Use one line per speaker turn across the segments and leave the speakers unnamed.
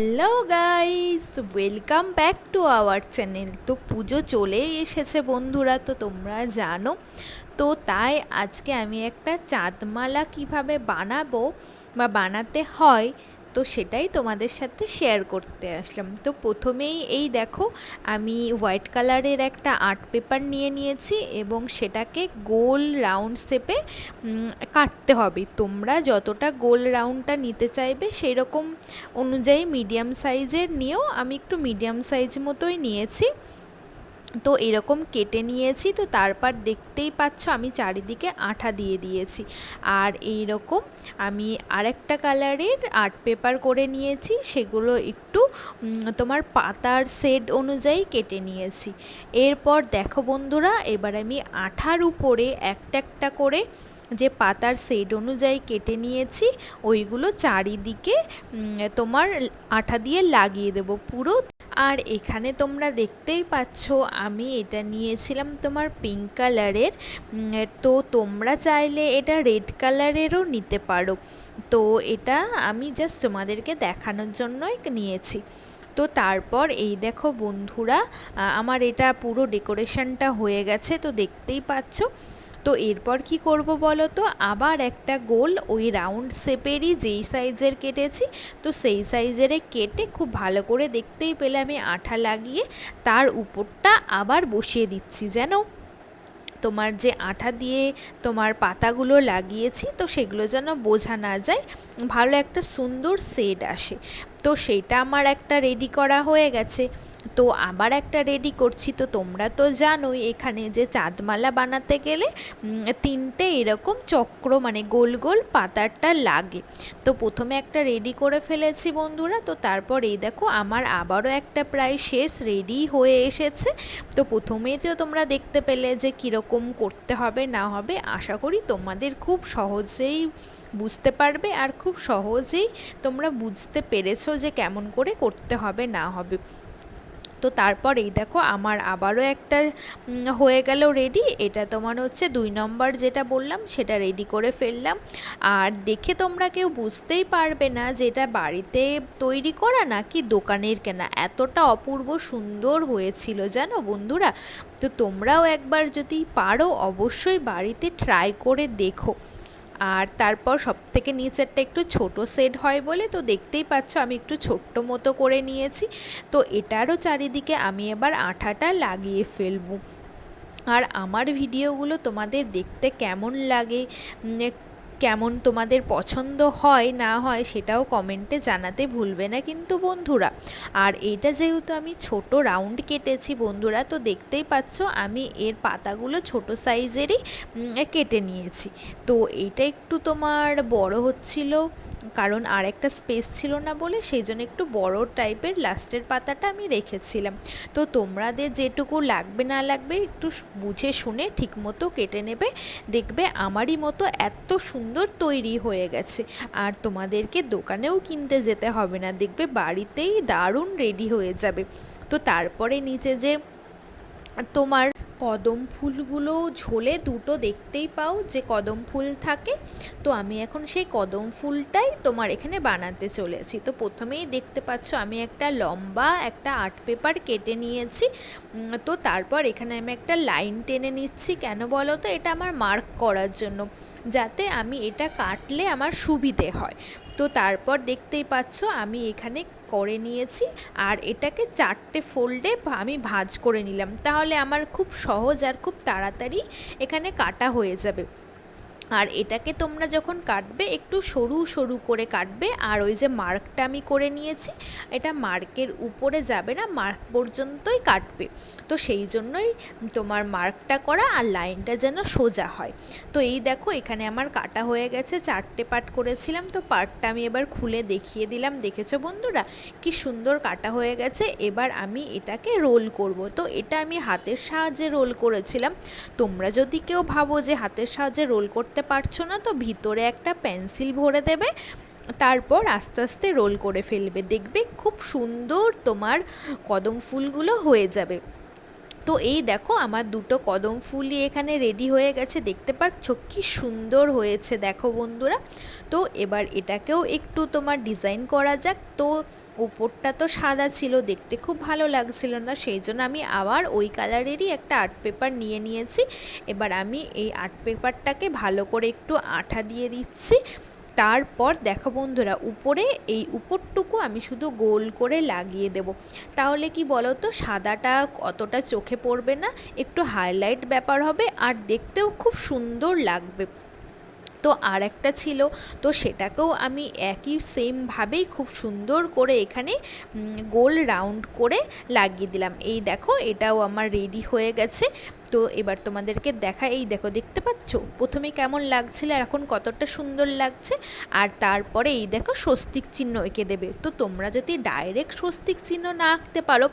Hello guys, welcome back to our channel. তো পুজো চলেই এসেছে বন্ধুরা, তো তোমরা জানো। তো তাই আজকে আমি একটা চাঁদমালা কীভাবে বানাবো বা বানাতে হয় তো সেটাই তোমাদের সাথে শেয়ার করতে আসলাম। তো প্রথমেই এই দেখো, আমি হোয়াইট কালারের একটা আর্ট পেপার নিয়ে নিয়েছি এবং সেটাকে গোল রাউন্ড শেপে কাটতে হবে। তোমরা যতটা গোল রাউন্ডটা নিতে চাইবে সেই রকম অনুযায়ী মিডিয়াম সাইজের নিয়েও আমি একটু মিডিয়াম সাইজ মতোই নিয়েছি। তো এরকম কেটে নিয়েছি, তো তারপর দেখতেই পাচ্ছ আমি চারিদিকে আঠা দিয়ে দিয়েছি। আর এই রকম আমি আরেকটা কালারের আর্ট পেপার করে নিয়েছি, সেগুলো একটু তোমার পাতার সেট অনুযায়ী কেটে নিয়েছি। এরপর দেখো বন্ধুরা, এবার আমি আঠার উপরে একটা একটা করে যে পাতার সেট অনুযায়ী কেটে নিয়েছি, ওইগুলো চারিদিকে তোমার আঠা দিয়ে লাগিয়ে দেবো পুরো। আর এখানে তোমরা দেখতেই পাচ্ছ, আমি এটা নিয়েছিলাম তোমার পিঙ্ক কালারের তো তোমরা চাইলে এটা রেড কালারেরও নিতে পারো। তো এটা আমি জাস্ট তোমাদেরকে দেখানোর জন্যই নিয়েছি। তো তারপর এই দেখো বন্ধুরা আমার এটা পুরো ডেকোরেশনটা হয়ে গেছে, তো দেখতেই পাচ্ছ। তো এরপর কি করব বলো তো? আবার একটা গোল ওই রাউন্ড শেপেরই যেই সাইজের কেটেছি, তো সেই সাইজের কেটে খুব ভালো করে দেখতেই পেলে আমি আঠা লাগিয়ে। তার উপরটা আবার বসিয়ে দিচ্ছি যেন তোমার যে আঠা দিয়ে তোমার পাতাগুলো লাগিয়েছি, তো সেগুলো যেন বোঝা না যায়, ভালো একটা সুন্দর শেড আসে। তো সেইটা আমার একটা রেডি করা হয়ে গেছে। তো আবার একটা রেডি করছি। তো তোমরা তো জানোই, এখানে যে চাঁদমালা বানাতে গেলে তিনটে এরকম চক্র মানে গোল গোল পাতারটা লাগে। তো প্রথমে একটা রেডি করে ফেলেছি বন্ধুরা। তো তারপর এই দেখো, আমার আবারও একটা প্রায় শেষ রেডি হয়ে এসেছে। তো প্রথমেই তো তোমরা দেখতে পেলে যে কীরকম করতে হবে, না হবে, আশা করি তোমাদের খুব সহজেই বুঝতে পারবে আর খুব সহজেই তোমরা বুঝতে পেরেছ যে কেমন করে করতে হবে, না হবে। তো তারপর এই দেখো আমার আবারও একটা হয়ে গেল রেডি এটা তোমার হচ্ছে দুই নম্বর যেটা বললাম, সেটা রেডি করে ফেললাম। আর দেখে তোমরা কেউ বুঝতেই পারবে না যে এটা বাড়িতে তৈরি করা নাকি দোকানের কেনা। এতটা অপূর্ব সুন্দর হয়েছিল জানো বন্ধুরা? তো তোমরাও একবার যদি পারো, অবশ্যই বাড়িতে ট্রাই করে দেখো। আর তারপর সব থেকে নিচেরটা একটু ছোট সেট হয় বলে তো দেখতেই পাচ্ছ আমি একটু ছোট্ট মতো করে নিয়েছি। তো এটারও চারিদিকে আমি এবার আঠাটা লাগিয়ে ফেলব। আর আমার ভিডিওগুলো তোমাদের দেখতে কেমন লাগে? কেমন তোমাদের পছন্দ হয়, না হয় সেটাও কমেন্টে জানাতে ভুলবে না কিন্তু বন্ধুরা। আর এটা যেহেতু আমি ছোট রাউন্ড কেটেছি বন্ধুরা, তো দেখতেই পাচ্ছ আমি এর পাতাগুলো ছোট সাইজেরই কেটে নিয়েছি। তো এটা একটু তোমার বড় হচ্ছিল কারণ আর একটা স্পেস ছিল না বলে সেই জন্য একটু বড় টাইপের লাস্টের পাতাটা আমি রেখেছিলাম। তো তোমাদের যেটুকু লাগবে না লাগবে একটু বুঝে শুনে ঠিকমতো কেটে নেবে। দেখবে আমারই মতো এত সুন্দর তৈরি হয়ে গেছে। আর তোমাদেরকে দোকানেও কিনতে যেতে হবে না। দেখবে বাড়িতেই দারুণ রেডি হয়ে যাবে। তো তারপরে নিচে যে তোমার কদম ফুলগুলো ঝোলে দুটো দেখতেই পাও যে কদম ফুল থাকে। তো আমি এখন সেই কদম ফুলটাই তোমার এখানে বানাতে চলেছি। তো প্রথমেই দেখতে পাচ্ছ আমি একটা লম্বা একটা আর্ট পেপার কেটে নিয়েছি। তো তারপর এখানে আমি একটা লাইন টেনে নিচ্ছি। কেন বলো তো? এটা আমার মার্ক করার জন্য। যাতে আমি এটা কাটলে আমার সুবিধে হয়। তো তারপর দেখতেই পাচ্ছ আমি এখানে করে নিয়েছি আর এটাকে চারটে ফোল্ডে আমি ভাজ করে নিলাম। তাহলে আমার খুব সহজ আর খুব তাড়াতাড়ি এখানে কাটা হয়ে যাবে। আর এটাকে তোমরা যখন কাটবে, একটু সরু সরু করে কাটবে। আর ওই যে মার্কটা আমি করে নিয়েছি, এটা মার্কের উপরে যাবে না, মার্ক পর্যন্তই কাটবে। তো সেই জন্যই তোমার মার্কটা করা আর লাইনটা যেন সোজা হয়। তো এই দেখো, এখানে আমার কাটা হয়ে গেছে, চারটে পার্ট করেছিলাম। তো পার্টটা আমি এবার খুলে দেখিয়ে দিলাম। দেখেছ বন্ধুরা? কি সুন্দর কাটা হয়ে গেছে। এবার আমি এটাকে রোল করব। তো এটা আমি হাতের সাহায্যে রোল করেছিলাম। তোমরা যদি কেউ ভাবো যে হাতের সাহায্যে রোল করতে করতে পারছ না তো? ভিতরে একটা পেন্সিল ভরে দেবে, তারপর আস্তে আস্তে রোল করে ফেলবে। দেখবে খুব সুন্দর তোমার কদম ফুলগুলো হয়ে যাবে। তো এই দেখো আমার দুটো কদম ফুলই এখানে রেডি হয়ে গেছে। দেখতে পাচ্ছ কি সুন্দর হয়েছে, দেখো বন্ধুরা। তো এবার এটাকেও একটু তোমার ডিজাইন করা যাক। তো উপরটা তো সাদা ছিল, দেখতে খুব ভালো লাগছিল না, সেই জন্য আমি আবার ওই কালারেরই একটা আর্ট পেপার নিয়ে নিয়েছি। এবার আমি এই আর্ট পেপারটাকে ভালো করে একটু আঠা দিয়ে দিচ্ছি। তারপর দেখো বন্ধুরা, উপরে এই উপরটুকু আমি শুধু গোল করে লাগিয়ে দেব। তাহলে কি বলো তো সাদাটা অতটা চোখে পড়বে না, একটু হাইলাইট ব্যাপার হবে, আর দেখতেও খুব সুন্দর লাগবে। তো আর একটা ছিল, তো সেটাকেও আমি একই সেমভাবেই খুব সুন্দর করে এখানে গোল রাউন্ড করে লাগিয়ে দিলাম। এই দেখো, এটাও আমার রেডি হয়ে গেছে। তো এবার তোমাদেরকে দেখা, এই দেখো, দেখতে পাচ্ছ? প্রথমে কেমন লাগছিল আর এখন কতটা সুন্দর লাগছে? আর তারপরে এই দেখো, স্বস্তিক চিহ্ন এঁকে দেবে। তো তোমরা যদি ডাইরেক্ট স্বস্তিক চিহ্ন না আঁকতে পারো,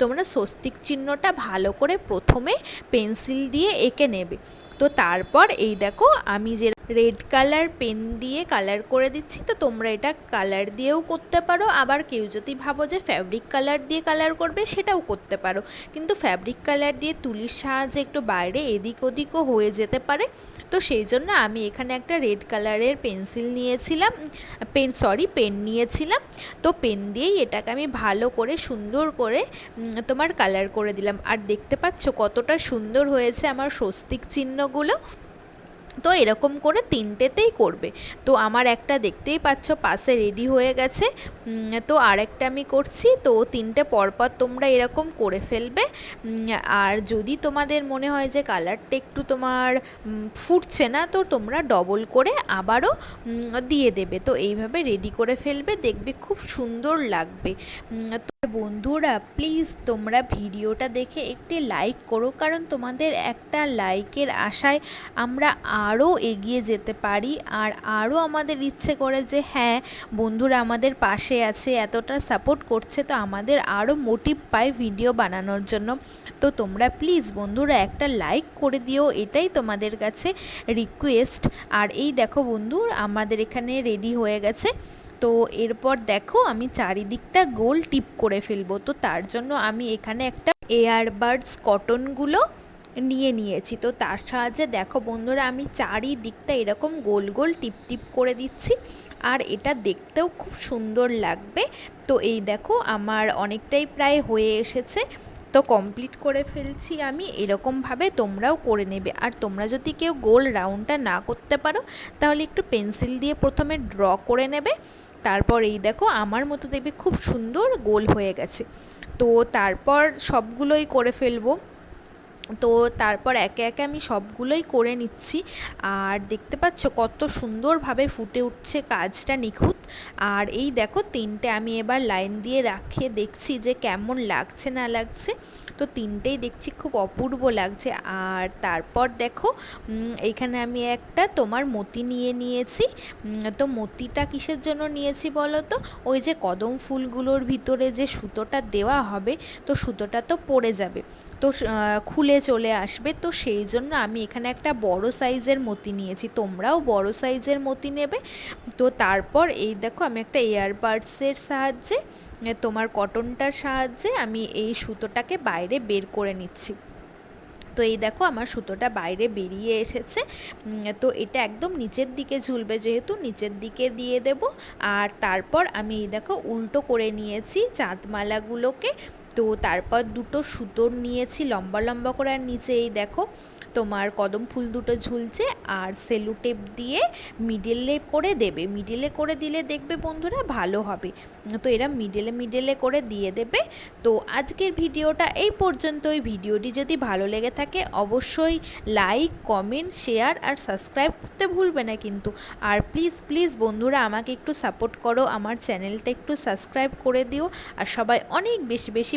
তোমরা স্বস্তিক চিহ্নটা ভালো করে প্রথমে পেন্সিল দিয়ে এঁকে নেবে। তো তারপর এই দেখো, আমি যে রেড কালার পেন দিয়ে কালার করে দিচ্ছি, তো তোমরা এটা কালার দিয়েও করতে পারো। আবার কেউ যদি ভাবো যে ফ্যাব্রিক কালার দিয়ে কালার করবে, সেটাও করতে পারো। কিন্তু ফ্যাব্রিক কালার দিয়ে তুলির সাহায্যে একটু বাইরে এদিক ওদিকও হয়ে যেতে পারে। তো সেই জন্য আমি এখানে একটা রেড কালারের পেন্সিল নিয়েছিলাম পেন সরি পেন নিয়েছিলাম। তো পেন দিয়েই এটাকে আমি ভালো করে, সুন্দর করে তোমার কালার করে দিলাম। আর দেখতে পাচ্ছ কতটা সুন্দর হয়েছে আমার স্বস্তিক চিহ্নগুলো তো এরকম করে তিনটেতেই করবে। তো আমার একটা দেখতেই পাচ্ছ, পাশে রেডি হয়ে গেছে। তো আরেকটা আমি করছি। তো তিনটে পরপর তোমরা এরকম করে ফেলবে। আর যদি তোমাদের মনে হয় যে কালারটা একটু তোমার ফুটছে না, তো তোমরা ডবল করে আবারও দিয়ে দেবে। তো এইভাবে রেডি করে ফেলবে। দেখবে খুব সুন্দর লাগবে। বন্ধুরা প্লিজ তোমরা ভিডিওটা দেখে একটি লাইক করো, কারণ তোমাদের একটা লাইকের আশায় আমরা আরও এগিয়ে যেতে পারি আর আরও আমাদের ইচ্ছে করে যে হ্যাঁ বন্ধুরা আমাদের পাশে আছে, এতটা সাপোর্ট করছে, তো আমাদের আরও মোটিভ পায় ভিডিও বানানোর জন্য। তো তোমরা প্লিজ বন্ধুরা একটা লাইক করে দিও, এটাই তোমাদের কাছে রিকোয়েস্ট আর এই দেখো বন্ধু আমাদের এখানে রেডি হয়ে গেছে। তো এরপর দেখো আমি চারিদিকটা গোল টিপ করে ফেলব। তো তার জন্য আমি এখানে একটা এয়ারবাডস কটনগুলো নিয়ে নিয়েছি। তো তার সাহায্যে দেখো বন্ধুরা, আমি চারিদিকটা এরকম গোল গোল টিপ টিপ করে দিচ্ছি আর এটা দেখতেও খুব সুন্দর লাগবে। তো এই দেখো, আমার অনেকটাই প্রায় হয়ে এসেছে। তো কমপ্লিট করে ফেলছি আমি, এরকমভাবে তোমরাও করে নেবে। আর তোমরা যদি কেউ গোল রাউন্ডটা না করতে পারো, তাহলে একটু পেন্সিল দিয়ে প্রথমে ড্র করে নেবে। তারপর এই দেখো, আমার মতো দেখবে খুব সুন্দর গোল হয়ে গেছে। তো তারপর সবগুলোই করে ফেলব। তো তারপর একে একে আমি সবগুলোই করে নিচ্ছি। আর দেখতে পাচ্ছ কত সুন্দরভাবে ফুটে উঠছে কাজটা নিখুঁত। আর এই দেখো তিনটে আমি এবার লাইন দিয়ে রাখিয়ে দেখছি যে কেমন লাগছে না লাগছে। তো তিনটেই দেখছি খুব অপূর্ব লাগছে। আর তারপর দেখো এইখানে আমি একটা তোমার মতি নিয়ে নিয়েছি। তো মতিটা কিসের জন্য নিয়েছি বলো তো? ওই যে কদম ফুলগুলোর ভিতরে যে সুতোটা দেওয়া হবে, তো সুতোটা তো পড়ে যাবে। তো খুলে চলে আসবে। তো সেই জন্য আমি এখানে একটা বড় সাইজের মতি নিয়েছি। তোমরাও বড় সাইজের মতি নেবে। তো তারপর এই দেখো, আমি একটা এয়ার এয়ারবাডসের সাহায্যে, তোমার কটনটার সাহায্যে আমি এই সুতোটাকে বাইরে বের করে নিচ্ছি। তো এই দেখো, আমার সুতোটা বাইরে বেরিয়ে এসেছে। তো এটা একদম নিচের দিকে ঝুলবে যেহেতু, নিচের দিকে দিয়ে দেব। আর তারপর আমি এই দেখো, উল্টো করে নিয়েছি চাঁদমালাগুলোকে। তো তারপর দুটো সুতোর নিয়েছি লম্বা লম্বা করে, আর নিচে এই দেখো তোমার কদম ফুল দুটো ঝুলছে, আর সেলু টেপ দিয়ে মিডেলে করে দেবে। মিডেলে করে দিলে দেখবে বন্ধুরা ভালো হবে। তো এরা মিডেলে মিডেলে করে দিয়ে দেবে। তো আজকের ভিডিওটা এই পর্যন্তই। ভিডিওটি যদি ভালো লেগে থাকে অবশ্যই লাইক কমেন্ট শেয়ার আর সাবস্ক্রাইব করতে ভুলবে না কিন্তু। আর প্লিজ প্লিজ বন্ধুরা আমাকে একটু সাপোর্ট করো। আমার চ্যানেলটা একটু সাবস্ক্রাইব করে দিও। আর সবাই অনেক বেশি বেশি